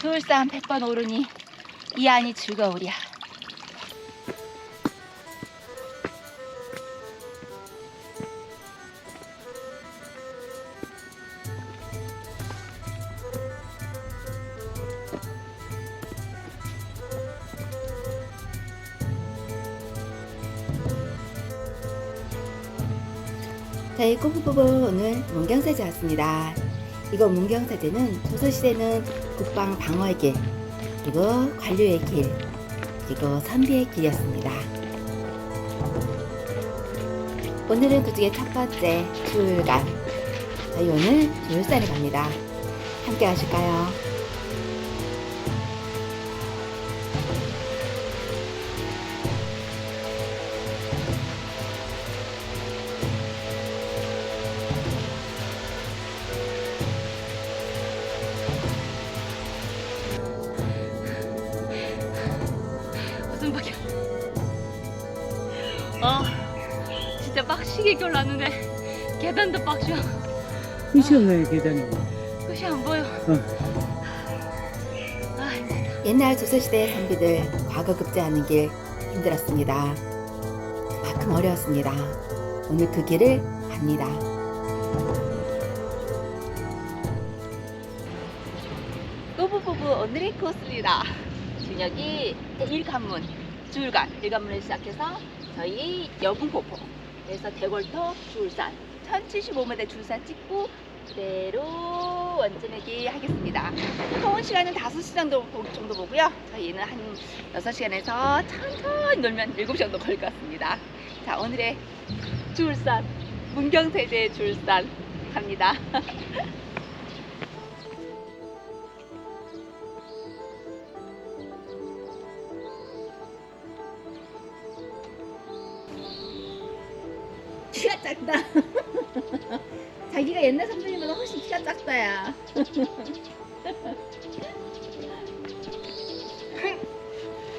줄산 백번 오르니 이 안이 즐거우랴. 저희 꼬부부부 오늘 문경사제 왔습니다. 이거 문경사제는 조선시대는 국방 방어의 길, 그리고 관료의 길, 그리고 선비의 길이었습니다. 오늘은 그 중에 첫 번째 주울간. 저희 오늘 주울산에 갑니다. 함께 하실까요? 진짜 빡시게 결났는데 계단도 빡셔. 끝이었네 계단이 끝이 안 보여. 아, 힘들다. 옛날 조선시대 선비들 과거 급제 하는 길 힘들었습니다. 그만큼 어려웠습니다. 오늘 그 길을 갑니다. 노부부부 오늘의 코스입니다. 저녁이 일관문, 줄간, 일관문을 시작해서 저희 여분포포, 그래서 대골터 줄산, 1075m 줄산 찍고 그대로 원점에기 하겠습니다. 통원 시간은 5시 정도, 보- 정도 보고요. 저희는 한 6시간에서 천천히 놀면 7시 정도 걸릴 것 같습니다. 자, 오늘의 줄산, 문경세제 줄산 갑니다. 작다. 자기가 옛날 선배님보다 훨씬 키가 작다야.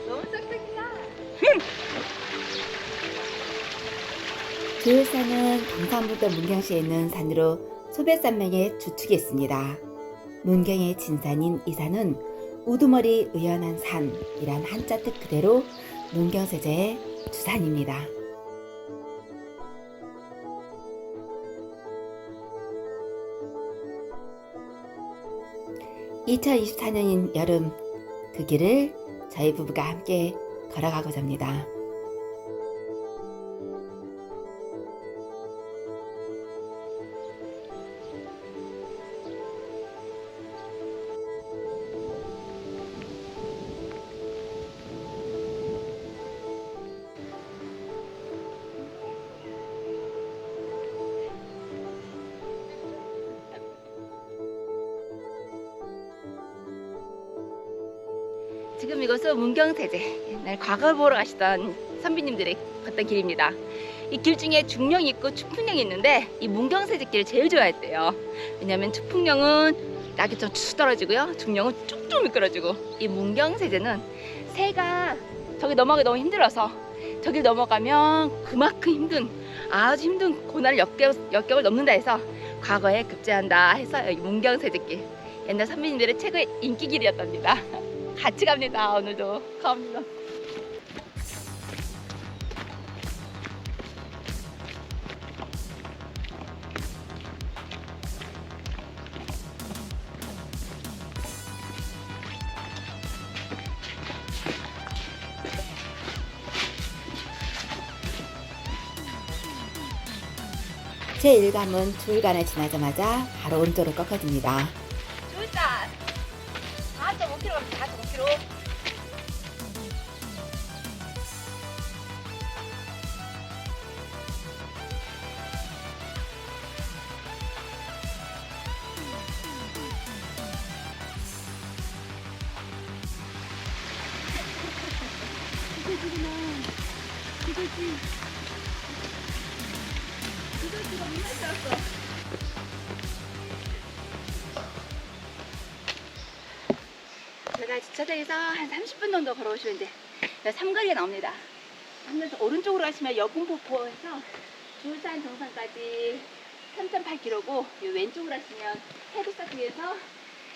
너무 작다기야. 주울산은 경상북도 문경시에 있는 산으로 소백산맥의 주축이 있습니다. 문경의 진산인 이 산은 우두머리 의연한 산이란 한자 뜻 그대로 문경세제의 주산입니다. 2024년인 여름 그 길을 저희 부부가 함께 걸어가고자 합니다. 지금 이곳은 문경세제 옛날 과거 보러 가시던 선비님들이 걷던 길입니다. 이 길 중에 중령이 있고 추풍령이 있는데 이 문경세제 길을 제일 좋아했대요. 왜냐하면 추풍령은 낙이 좀축 떨어지고요. 중령은 쭉쭉 미끄러지고 이 문경세제는 새가 저기 넘어가기 너무 힘들어서 저길 넘어가면 그만큼 힘든 아주 힘든 고난을 역겨, 역경을 넘는다 해서 과거에 급제한다 해서 여기 문경세제길 옛날 선비님들의 최고의 인기길이었답니다. 같이 갑니다 오늘도 갑니다 제1감은 주울간을 지나자마자 바로 오른쪽으로 꺾어집니다. 갑 한 30분 정도 걸어오시면 돼. 삼거리가 나옵니다. 하면서 오른쪽으로 가시면 여군포포에서 줄산 정상까지 3.8km고 왼쪽으로 하시면 해도사트에서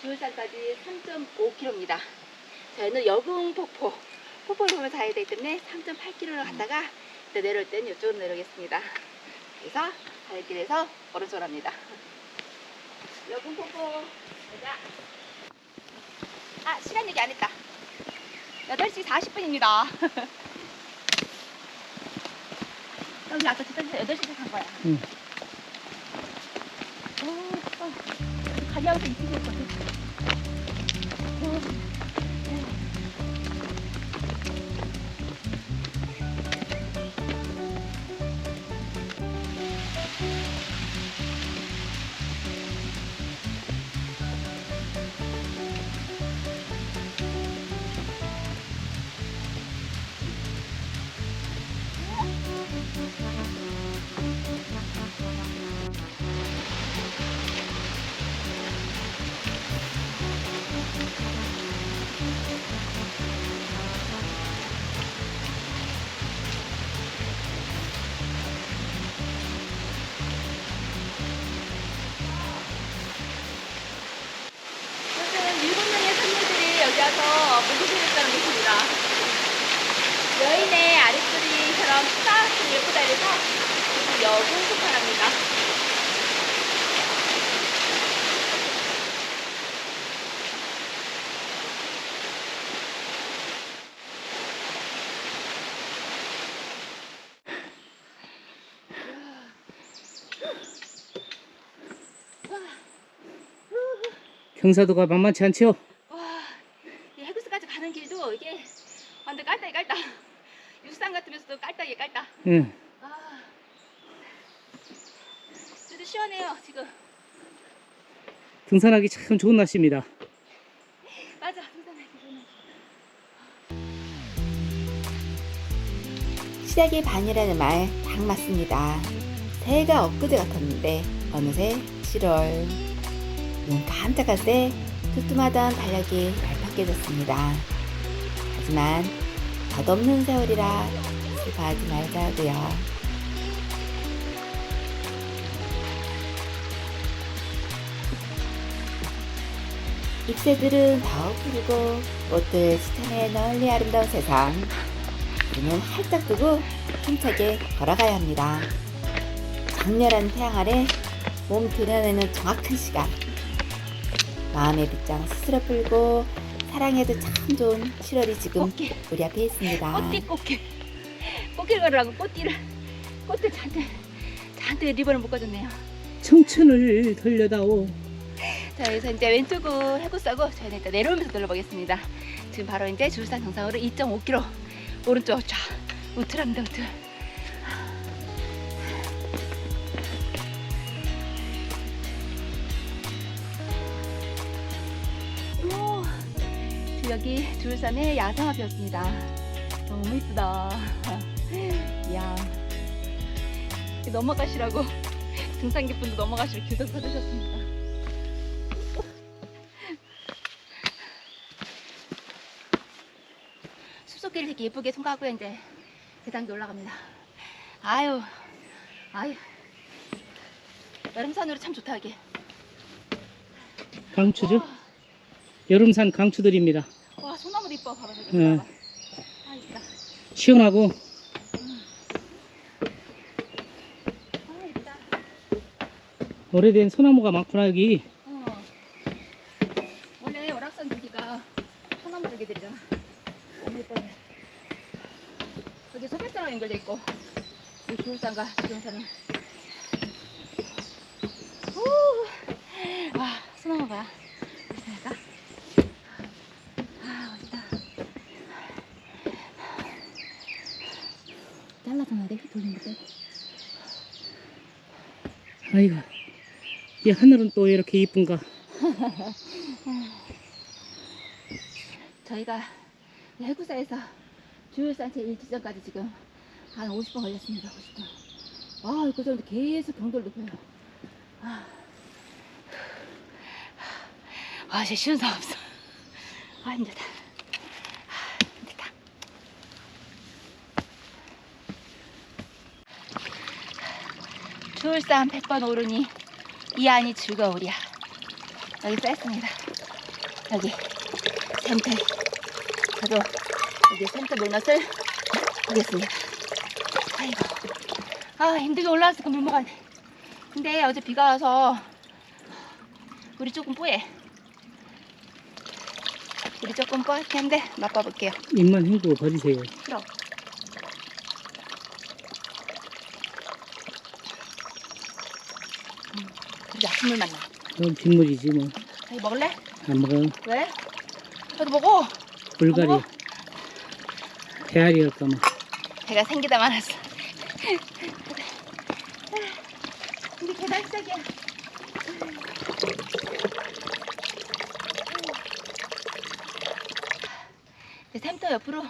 주울산까지 3.5km입니다. 저희는 여궁폭포, 폭포를 보면서 가야 되기 때문에 3.8km를 갔다가 이제 내려올 때는 이쪽으로 내려오겠습니다. 그래서 갈길에서 오른쪽으로 합니다. 여궁폭포, 가자. 아, 시간 얘기 안 했다. 8시 40분입니다. 여기 아까 진짜 8시에 간 거야. 응. 어, 어. 가게하면서 이틀 했거든. 어. 여군 소파랍니다. 경사도가 만만치 않죠? 와, 이 해구스까지 가는 길도 이게 완전 깔딱이 깔딱. 육상 같으면서도 깔딱이 깔딱. 응. 아, 그래도 시원해요 지금. 등산하기 참 좋은 날씨입니다. 맞아, 등산하기 좋네. 시작이 반이라는 말 딱 맞습니다. 새해가 엊그제 같았는데 어느새 7월 눈 깜짝할 때 두툼하던 달력이 얄팍해졌습니다. 하지만 덧없는 세월이라 슬퍼하지 말자고요. 잎새들은 더 푸르고 꽃들 시천에 널리 아름다운 세상 우리는 활짝 두고 힘차게 걸어가야 합니다. 강렬한 태양 아래 몸 드러내는 정확한 시간. 마음의 빗장 스스로 풀고 사랑해도 참 좋은 7월이 지금 꽃길, 우리 앞에 있습니다. 꽃띠 꽃길. 꽃길 걸으라고 꽃띠를, 꽃들 잔뜩, 잔뜩 리본을 묶어줬네요. 청춘을 돌려다오. 자, 여기서 이제 왼쪽은 해구싸고 저희는 일단 내려오면서 둘러보겠습니다. 지금 바로 이제 줄산 정상으로 2.5km 오른쪽 쫙 우틀합니다 우틀. 오, 여기 줄산에 야상앞이었습니다. 너무 이쁘다. 이야. 넘어가시라고 등산객분도 넘어가시라고 길도 서주셨습니다. 숲속길을 이렇게 예쁘게 통과하고 이제 계단기 올라갑니다. 아유, 아유. 여름산으로 참 좋다 이게. 강추죠? 여름산 강추들입니다. 와 소나무도 이뻐 봐봐 저기. 네. 봐봐. 아 이쁘다. 시원하고 아 이쁘다. 오래된 소나무가 많구나 여기. 어. 원래 월악산 저기가 소나무 저기들이잖아. 너무 예뻐요. 여기 소백산랑 연결돼 있고 이 주울산과 주울산은 우! 와 소나무 봐. 볼까? 아 멋있다. 잘라줬는데 휘 돌린 것 아이고. 이 하늘은 또왜 이렇게 이쁜가? 저희가 해구사에서 주울산 제1지점까지 지금 한 50분 걸렸습니다. 50분. 아, 그 정도 계속 경도를 높여요. 아, 아, 제 쉬운 사람 없어. 아, 힘들다. 아, 힘들다. 주울산 100번 오르니 이 안이 즐거우랴. 여기 써있습니다. 여기 샘터 저도 여기 샘터 물맛을 보겠습니다. 아이고 아 힘들게 올라왔으니까 물 먹어야 돼. 근데 어제 비가 와서 물이 조금 뽀해. 물이 조금 뽀얗긴 한데 맛봐볼게요. 입만 헹구고 버리세요. 싫어. 음, 그게 아픈 물 맛나. 그건 빗물이지 뭐. 자기 먹을래? 안 먹어. 왜? 저도 먹어. 불가리. 어머. 배알이 할까 뭐. 배가 생기다 말았어. 근데 계단 시작이야. 이제 샘터 옆으로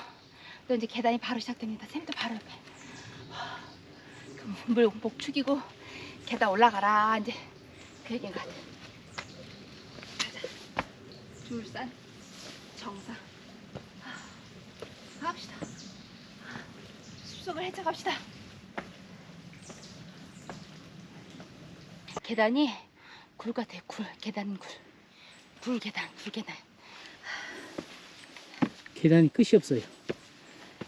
또 이제 계단이 바로 시작됩니다. 샘터 바로 옆에. 그럼 물목 축이고 계단 올라가라 이제 그 얘기인 것 같아. 가자. 줄산 정상. 갑시다. 숲속을 헤쳐갑시다. 계단이 굴 같아요. 굴. 계단 굴. 굴 계단. 굴 계단. 계단이 끝이 없어요.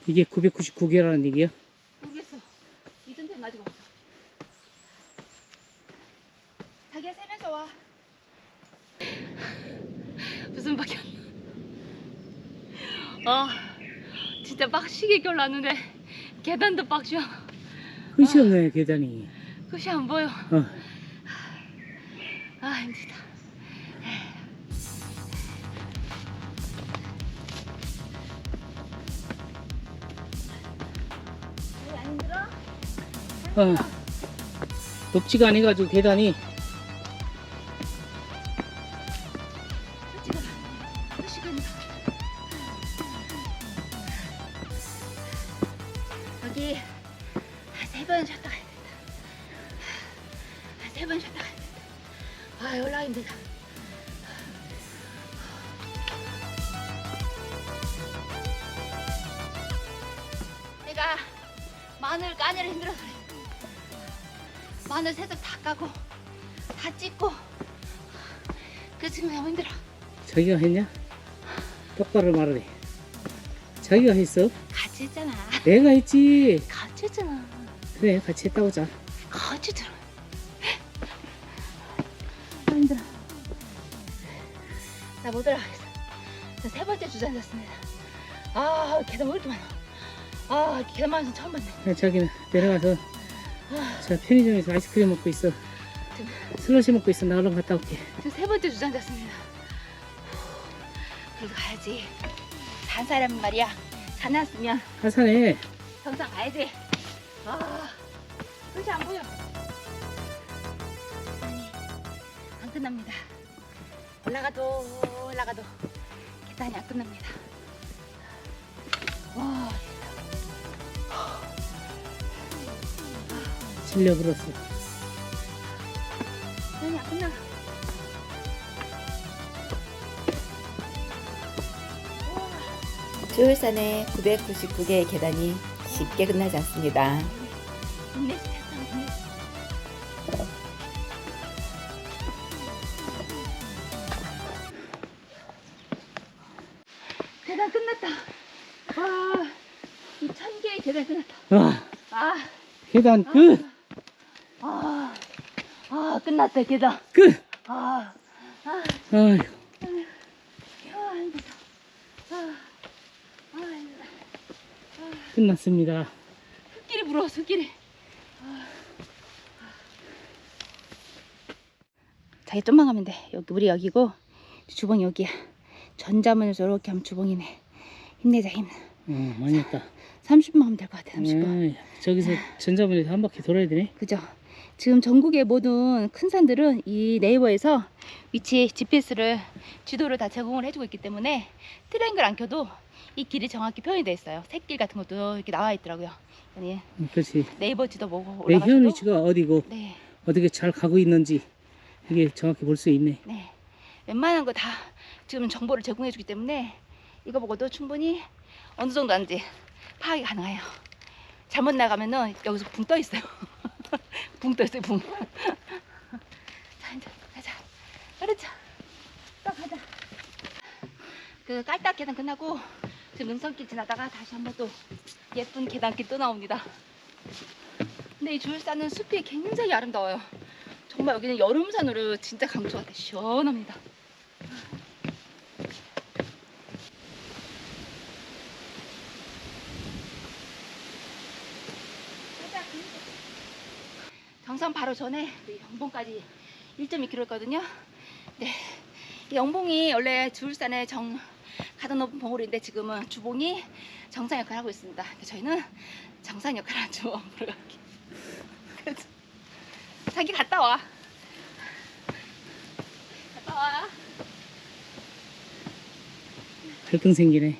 이게 999개라는 얘기야? 모르겠어. 이전 데는 아직 없어. 자기야 세면서 와. 무슨 밖에 안 나. 아, 진짜 빡시게 겨울났는데 계단도 빡시어. 끝이 없네 계단이. 끝이 안 보여. 어. 아 힘들다. 왜안 힘들어? 어. 높지가 않아가지고 계단이 지금 몇 시간이야? 여기 세 번 쉬었다 가야 된다. 세 번 쉬었다 가야 된다. 아 올라 힘들다. 내가 마늘 까느라 힘들어서 그래. 마늘 새싹 다 까고 다 찢고 그 지금 너무 힘들어. 자기가 했냐? 똑바로 말하래. 자기가 했어? 같이 했잖아. 내가 했지. 같이 했잖아. 그래 같이 했다고 자. 같이 들어. 나 못 올라가겠어. 자, 세 번째 주전자습니다. 아, 계단 왜 이렇게 많아? 아, 계단 많아서 처음 봤네. 그래, 자기는 내려가서 아, 자 편의점에서 아이스크림 먹고 있어. 슬러시 먹고 있어. 나 얼른 갔다 올게. 지금 세 번째 주전자습니다. 그래도 가야지. 산 사람 말이야. 산 왔으면 하산해. 정상 가야지. 아, 끝이 안 보여. 아니, 안 끝납니다. 올라가도 올라가도 계단이 안 끝납니다. 와, 불었어. 계단이 안 끝나. 주울산의 999개의 계단이 쉽게 끝나지 않습니다. 인내시 됐다, 인내시. 계단 끝났다. 와, 이 천 개의 계단 끝났다. 와 아. 계단 끝. 아, 아 끝났다 계단. 끝. 아, 아, 아휴. 아 힘들다. 아, 아 힘들다. 끝났습니다. 흙길이 불어, 흙길이. 아. 자기 좀만 가면 돼. 여기 우리 여기고 주방 여기야. 전자문을 저렇게 하면 주방이네. 힘내자 힘. 어 많이 했다. 30분 하면 될 것 같아. 30분. 에이, 저기서 전자문에서 한 바퀴 돌아야 되네. 그죠? 지금 전국의 모든 큰 산들은 이 네이버에서 위치 GPS를 지도를 다 제공을 해주고 있기 때문에 트랭글 안 켜도 이 길이 정확히 표현이 돼 있어요. 새길 같은 것도 이렇게 나와 있더라고요. 아니 음, 그렇지. 네이버 지도 보고 내 올라가셔도 현 위치가 어디고 네, 어떻게 잘 가고 있는지 이게 정확히 볼 수 있네. 네. 웬만한 거 다 지금 정보를 제공해 주기 때문에 이거 보고도 충분히 어느 정도 하는지 파악이 가능해요. 잘못 나가면은 여기서 붕 떠 있어요. 붕 떠 있어요, 붕. 자, 이제 가자. 그렇죠. 또 가자. 그 깔딱 계단 끝나고 지금 능선길 지나다가 다시 한번 또 예쁜 계단길 또 나옵니다. 근데 이 주울산은 숲이 굉장히 아름다워요. 정말 여기는 여름산으로 진짜 강추 같아 시원합니다. 정상 바로 전에 그 영봉까지 1.2km였거든요. 네. 이 영봉이 원래 주울산의 정 가장 높은 봉우리인데 지금은 주봉이 정상 역할을 하고 있습니다. 저희는 정상 역할을 하죠. 올라가기. 그래서 자기 갔다 와. 갔다 와. 갈등 생기네.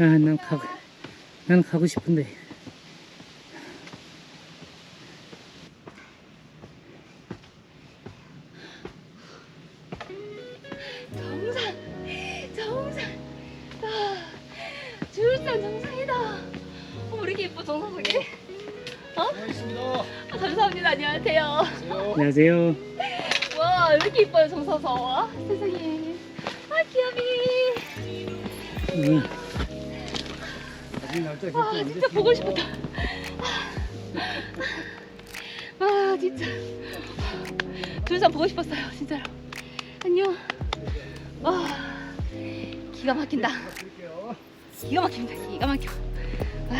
아, 난 가고, 나는 가고 싶은데. 주울산 정상이다. 어머, 이렇게 예뻐 정상석이. 어? 아, 감사합니다. 안녕하세요. 안녕하세요. 와, 이렇게 예뻐요 정서석. 와, 세상에. 아, 귀여비. 응. 와, 진짜 보고 싶었다. 와, 진짜. 주울산 보고 싶었어요, 진짜로. 안녕. 와, 기가 막힌다. 기가 막힙니다, 기가 막혀. 와,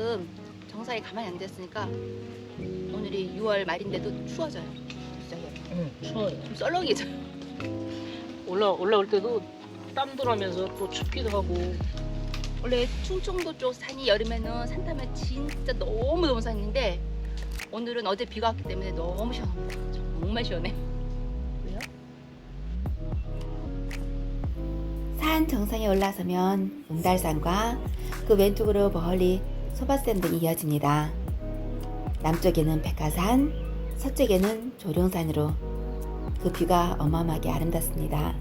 지금 정상에 가만히 앉았으니까 오늘이 6월 말인데도 추워져요. 진짜 응, 추워요. 좀 썰렁해져요. 올라, 올라올 때도 땀도 나면서 또 춥기도 하고. 원래 충청도 쪽 산이 여름에는 산 타면 진짜 너무 너무 산인데 오늘은 어제 비가 왔기 때문에 너무 시원합니다. 정말 시원해. 왜요? 산 정상에 올라서면 웅달산과 그 왼쪽으로 멀리 소바산 등이 이어집니다. 남쪽에는 백화산, 서쪽에는 조룡산으로 그 뷰가 어마어마하게 아름답습니다.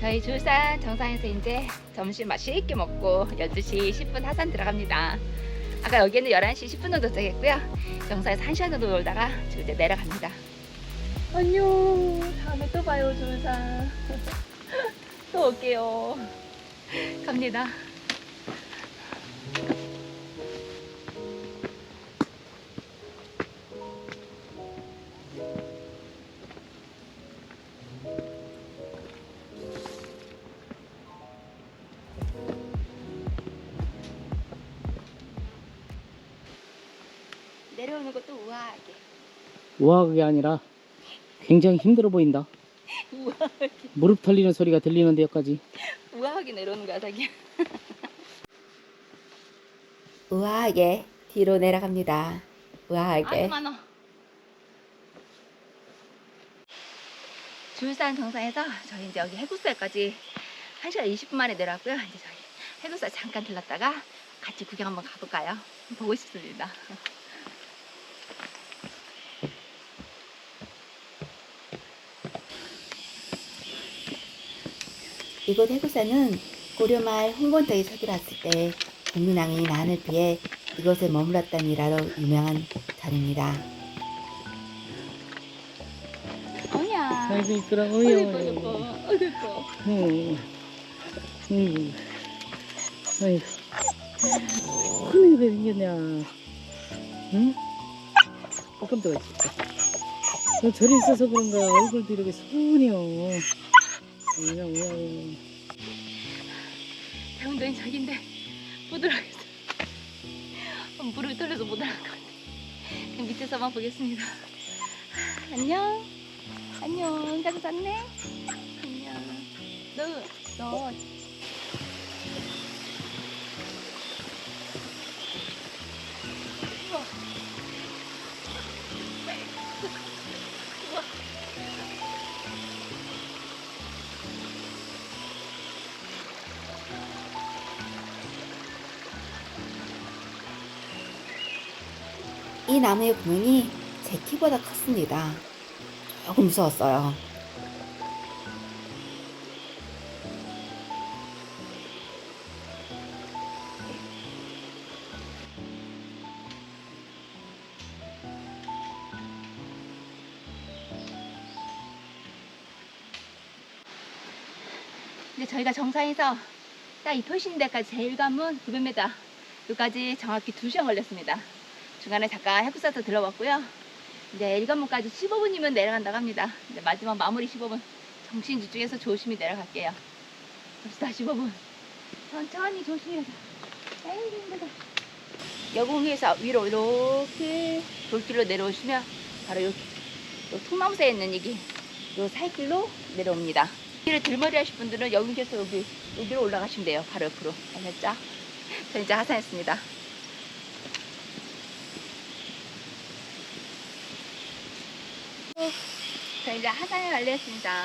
저희 줄산 정상에서 이제 점심 맛있게 먹고 12시 10분 하산 들어갑니다. 아까 여기는 11시 10분 정도 도착했고요. 정상에서 1시간 정도 놀다가 이제 내려갑니다. 안녕. 다음에 또 봐요, 줄산. 또 올게요. 갑니다. 내려오는 것도 우아하게. 우아하게 아니라 굉장히 힘들어 보인다. 우아하게. 무릎 털리는 소리가 들리는데 여기까지. 우아하게 내려오는 거야, 자기. 우아하게 뒤로 내려갑니다. 우아하게. 많아. 줄산 정상에서 저희 이제 여기 해구살까지 1시간 20분 만에 내려왔고요. 이제 저희 해구살 잠깐 들렀다가 같이 구경 한번 가볼까요? 보고 싶습니다. 이곳 해구산은 고려말 홍건덕이 서들었을 때 국민왕이 난을 피해 이곳에 머물렀다는 일화로 유명한 절입니다. 어야. 아이고 어이. 예뻐. 어이구, 예뻐. 응. 응. 아이고. 큰일 왜 생겼냐. 응? 어, 깜짝이야, 절이 있어서 그런가. 얼굴도 이렇게 순해요. 그냥, 그냥. 대웅동이 저긴데 못 올라가겠어. 무릎이 떨려서 못 올라갈 것 같아. 그냥 밑에서만 보겠습니다. 안녕. 안녕. 잘 잤네? 안녕. 너, 너 나무의 구멍이 제 키보다 컸습니다. 조금 무서웠어요. 이제 저희가 정상에서 딱이 표신대까지 제일 가면 900m. 여기까지 정확히 2시간 걸렸습니다. 중간에 잠깐 해부사도 들러봤고요. 이제 일관문까지 15분이면 내려간다고 합니다. 이제 마지막 마무리 15분. 정신 집중해서 조심히 내려갈게요. 벌써 15분. 천천히 조심히 가자. 에이, 힘들다. 여공에서 위로 이렇게 돌길로 내려오시면 바로 여기 요 통나무새에 있는 여기 요 살길로 내려옵니다. 길을 들머리 하실 분들은 여기에서 여기 여기로 올라가시면 돼요. 바로 옆으로. 아셨죠? 저 이제 하산했습니다. 저 이제 하산을 완료했습니다.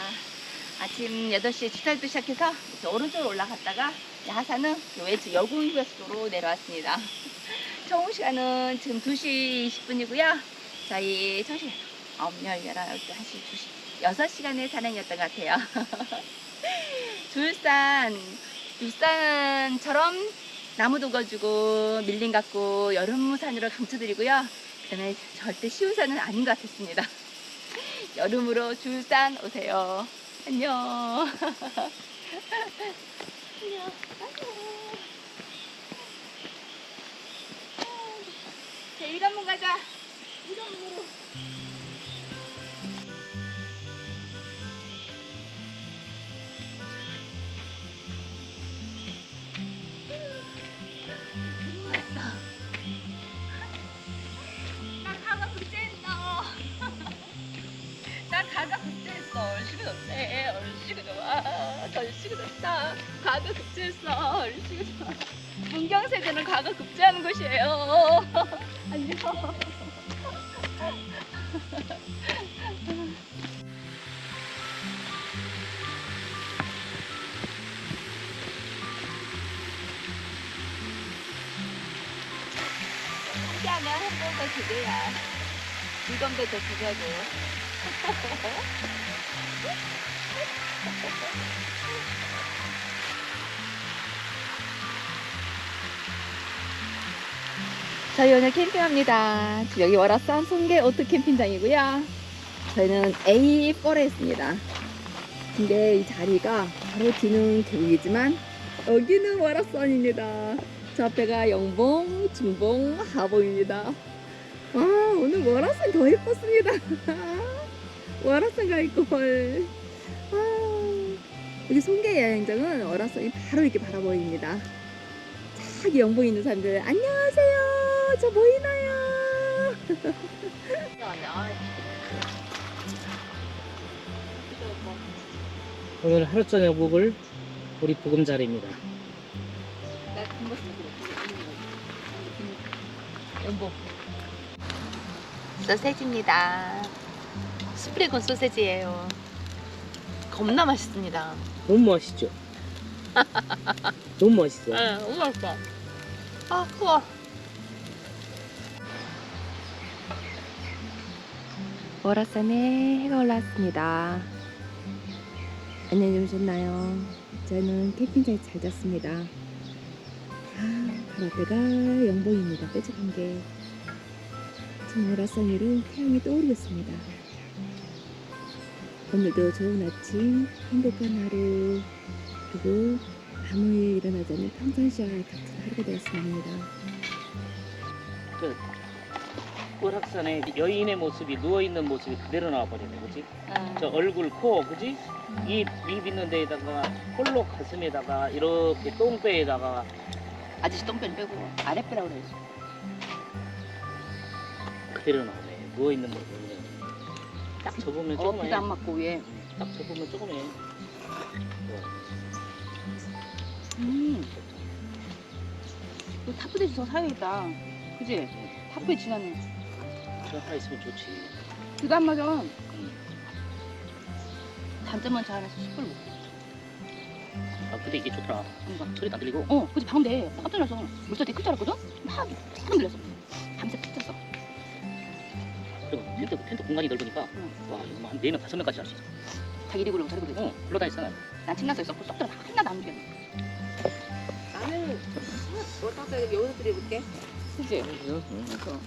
아침 8시에 주차도 시작해서 오른쪽으로 올라갔다가 하산은 요 왼쪽 여궁휴게소로 내려왔습니다. 총 시간은 지금 2시 20분이고요. 저희 첫 시간 9, 10, 11, 12, 1시, 2시, 6시간의 산행이었던 것 같아요. 둘산, 육산처럼 나무도 거주고 밀림 같고 여름무산으로 강추드리고요. 그 다음에 절대 쉬운 산은 아닌 것 같았습니다. 여름으로 줄산 오세요. 안녕. 안녕. 안녕. 자, 일관문 가자. 일관문 좋네. 얼씨구 좋아. 얼씨구 좋다. 가가 급제했어. 얼씨구 좋아. 문경세제는 가가 급제하는 곳이에요. 안녕. 함께하면 행복도 두 배야. 즐거움도 더두 배고. 저희 오늘 캠핑합니다. 여기 월화산 송계 오토 캠핑장이고요. 저희는 A4에 있습니다. 근데 이 자리가 바로 뒤는 계곡이지만 여기는 월화산입니다. 저 앞에가 영봉, 중봉, 하봉입니다. 와 오늘 월화산 더 예뻤습니다. 월화산 가 있고 헐. 아, 여기 송계 야영장은 월화산이 바로 이렇게 바라보입니다. 저기 영봉 있는 사람들 안녕하세요. 저 보이나요? 오늘 하루 저녁 먹을 우리 보금자리입니다. 연봉 소세지입니다. 스프레곤 소세지예요. 겁나 맛있습니다. 너무 맛있죠? 너무 맛있어. 네, 너무 맛있다. 아, 추워. 월화산에 해가 올라왔습니다. 안녕히 주무셨나요? 저는 캠핑장에 잘 잤습니다. 아, 바로 앞에가 영봉입니다. 뾰족한 게. 지금 월화산 위로 태양이 떠오르고 있습니다. 오늘도 좋은 아침, 행복한 하루, 그리고 아무 일 일어나지 않는 평상시와 같은 하루가 되었으면 합니다. 월악산에 여인의 모습이 누워있는 모습이 그대로 나와버리네, 그지? 저 얼굴, 코, 그지? 입, 입 있는 데에다가 홀로 가슴에다가 이렇게 똥배에다가 아저씨 똥변 빼고 아랫배라고 그래야지. 그대로 나오네. 누워있는 모습. 딱 접으면 어, 조금 해. 비도 안 맞고 위에. 딱 접으면 조금 해. 음. 이거 타프대 주소 사야겠다. 그지? 타프에 지나네. 저 하나 있으면 좋지. 비도 안 맞아. 음. 저 안에서 숯불 못. 아, 근데 이게 좋더라. 뭔가. 소리도 안 들리고. 어, 그지 방금 내 깜짝 놀라서 물소리 되게 클줄 알았거든? 막 소름 들렸어. 텐트 텐트 공간이 넓으니까 응. 와 이거 뭐한 네명 다섯 명까지 할수 있어. 자기 이리 그러고 저리 그러고. 응, 불러다니잖아. 난 침낭 있었고 쏙 들어 하나도 안 움직여. 나는 뭐딱 여기서 드려볼게. 그지? 그래서